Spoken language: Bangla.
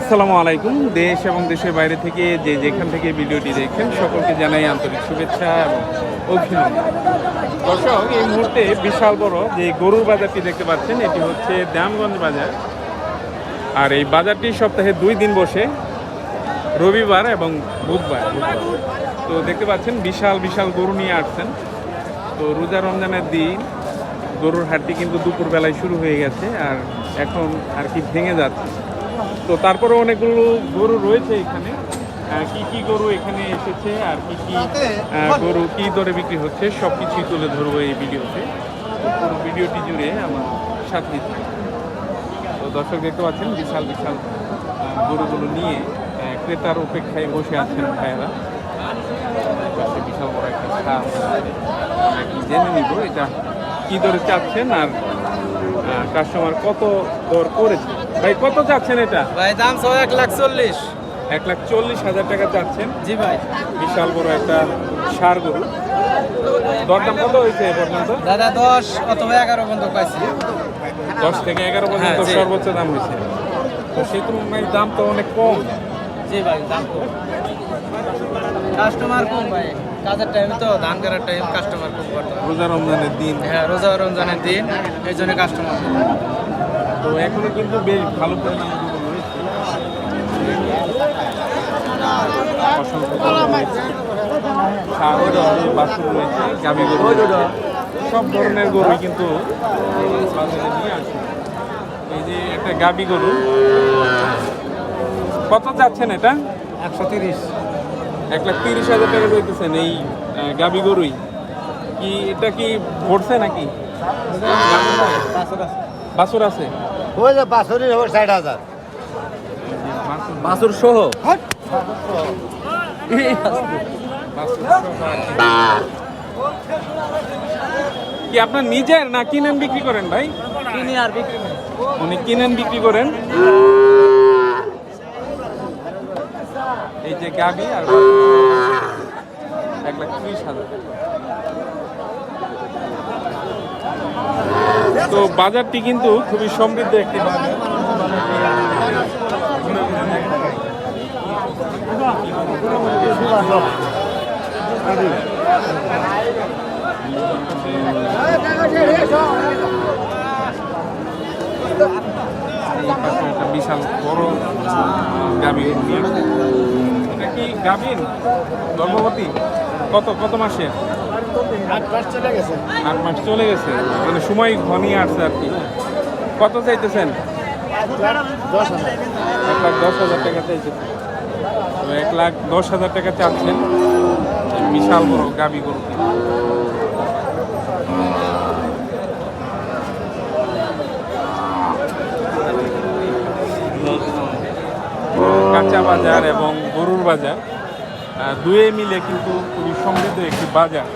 আসসালামু আলাইকুম। দেশ এবং দেশের বাইরে থেকে যে যেখান থেকে ভিডিওটি দেখছেন সকলকে জানাই আন্তরিক শুভেচ্ছা এবং অভিনন্দন। দর্শক, এই মুহূর্তে বিশাল বড় যে গরুর বাজারটি দেখতে পাচ্ছেন, এটি হচ্ছে দামগঞ্জ বাজার। আর এই বাজারটি সপ্তাহে দুই দিন বসে, রবিবার এবং বুধবার। তো দেখতে পাচ্ছেন, বিশাল বিশাল গরু নিয়ে আসছেন। তো রোজা রমজানের দিন গরুর হাটটি কিন্তু দুপুরবেলায় শুরু হয়ে গেছে, আর এখন আর কি ভেঙে যাচ্ছে। তো তারপরে অনেকগুলো গরু রয়েছে এখানে। কি কি গরু এখানে এসেছে আর কি কি গরু কি দরে বিক্রি হচ্ছে সব কিছুই তুলে ধরবো এই ভিডিওতে। পুরো ভিডিওটি জুড়ে আমার সাথে তো দর্শক দেখতে পাচ্ছেন, বিশাল বিশাল গরুগুলো নিয়ে ক্রেতার অপেক্ষায় বসে আছেন ভাইয়েরা। বিশাল বড় একটা জেনে নিব এটা কি দরে চাচ্ছেন আর কাস্টমার কত দর করেছে? ভাই কত চাচ্ছেন এটা? ভাই দাম সব এক লাখ চল্লিশ। এক লাখ চল্লিশ হাজার টাকা চাচ্ছেন জি ভাই। বিশাল বড় একটা সার গরু। দরদাম কত হয়েছে এ পর্যন্ত? দাদা দশ অথবা এগারো পর্যন্ত পাইছি। দশ থেকে এগারো পর্যন্ত হ্যাঁ, সর্বোচ্চ দাম হয়েছে। তো সেই তুলনায় দাম তো অনেক কম। জি ভাই দাম কম। কাস্টমার কম ভাই। কাজের টাইমে তো ধান করার টাইম কাস্টমার খুব করতে রোজা রমজানের দিন। হ্যাঁ রোজা রমজানের দিন এই জন্য কাস্টমার তো এখনও কিন্তু বেশ ভালো পরিমাণে গরু রয়েছে। গাভী গরু। সব ধরনের গরুই কিন্তু বাজারে নিয়ে আসে এই যে একটা গাভী গরু। কত চাচ্ছেন এটা? একশো তিরিশ। এক লাখ তিরিশ হাজার টাকা চাইতেছেন এই গাভী গরুই। কি এটা কি ভরছে নাকি? বাছুর আছে? ওই যে বাছুরি হবে ষাট হাজার। বাছুর সহ? কি আপনার নিজের না কিনেন বিক্রি করেন ভাই? কিনে আর বিক্রি উনি কিনেন বিক্রি করেন। এই যে গাবি আর এক লাখ ত্রিশ হাজার। তো বাজারটি কিন্তু খুবই সমৃদ্ধ একটি বাজার। একটা বিশাল বড় গাভী নিয়ে এটা কি গাভীর গর্ভবতী কত কত মাসে আট মাস চলে গেছে। মানে সময় ঘনিয়ে আসছে আর কি। কত চাইতেছেন? এক লাখ দশ হাজার টাকা চাইতেছেন। তো এক লাখ দশ হাজার টাকা চাচ্ছেন। বিশাল বড় গাভী গরু। কাঁচা বাজার এবং গরুর বাজার দুয়ে মিলে কিন্তু খুবই সমৃদ্ধ একটি বাজার।